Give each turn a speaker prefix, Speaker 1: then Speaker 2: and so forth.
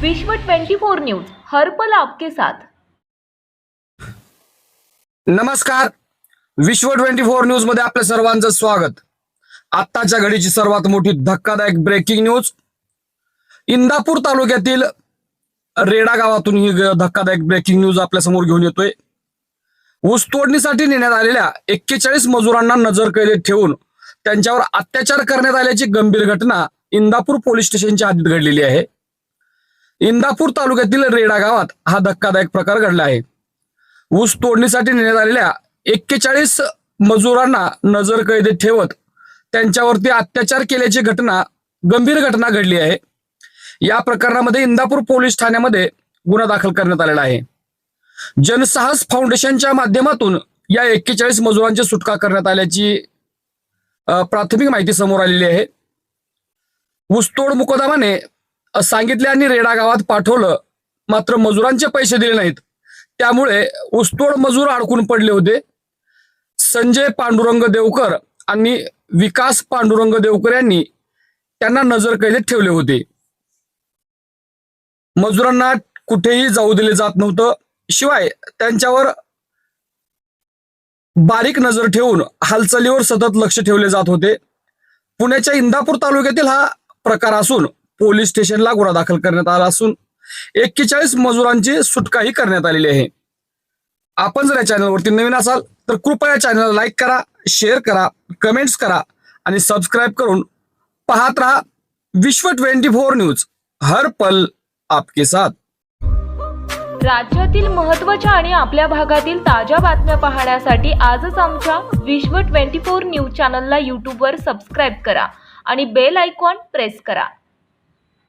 Speaker 1: विश्व 24 न्यूज हर पल आपके साथ.
Speaker 2: नमस्कार. विश्व ट्वेंटी फोर न्यूजमध्ये आपल्या सर्वांचं स्वागत. आत्ताच्या घडीची सर्वात मोठी धक्कादायक ब्रेकिंग न्यूज इंदापूर तालुक्यातील रेडा गावातून ही धक्कादायक ब्रेकिंग न्यूज आपल्यासमोर घेऊन येतोय. ऊस तोडणीसाठी नेण्यात आलेल्या एक्केचाळीस मजुरांना नजर कैदेत ठेवून त्यांच्यावर अत्याचार करण्यात आल्याची गंभीर घटना इंदापूर पोलीस स्टेशनच्या हद्दीत घडलेली आहे. इंदापूर तालुक्यातील रेडा गावात हा धक्कादायक प्रकार घडला आहे. ऊस तोडणीसाठी नेण्यात आलेल्या एक्केचाळीस मजुरांना नजर कैदेत ठेवत त्यांच्यावरती अत्याचार केल्याची घटना गंभीर घटना घडली आहे. या प्रकरणामध्ये इंदापूर पोलीस ठाण्यामध्ये गुन्हा दाखल करण्यात आलेला आहे. जनसाहस फाउंडेशनच्या माध्यमातून या एक्केचाळीस मजुरांची सुटका करण्यात आल्याची प्राथमिक माहिती समोर आलेली आहे. ऊसतोड मुकदमाने सांगितले आणि रेडा गावात पाठवलं. मात्र मजुरांचे पैसे दिले नाहीत. त्यामुळे ऊसतोड मजूर अडकून पडले होते. संजय पांडुरंग देवकर आणि विकास पांडुरंग देवकर यांनी त्यांना नजर कैदेत ठेवले होते. मजुरांना कुठेही जाऊ दिले जात नव्हतं. शिवाय त्यांच्यावर बारीक नजर ठेवून हालचालीवर सतत लक्ष ठेवले जात होते. पुण्याच्या इंदापूर तालुक्यातील हा प्रकार असून पोलीस स्टेशनला गुन्हा दाखल करण्यात आला असून एक्केचाळीस मजुरांची सुटकाही करण्यात आलेली आहे. आपण जर या चॅनलवरती नवीन असाल तर कृपया चॅनलला लाईक करा शेअर करा कमेंट्स करा आणि सबस्क्राईब करून पाहत राहा विश्व ट्वेंटी फोर न्यूज. हर पल आपके साथ.
Speaker 1: राज्यातील महत्त्वाच्या आणि आपल्या भागातील ताज्या बातम्या पाहण्यासाठी आजच आमच्या विश्व 24 न्यूज चॅनलला यूट्यूबवर सबस्क्राईब करा आणि बेल आयकॉन प्रेस करा.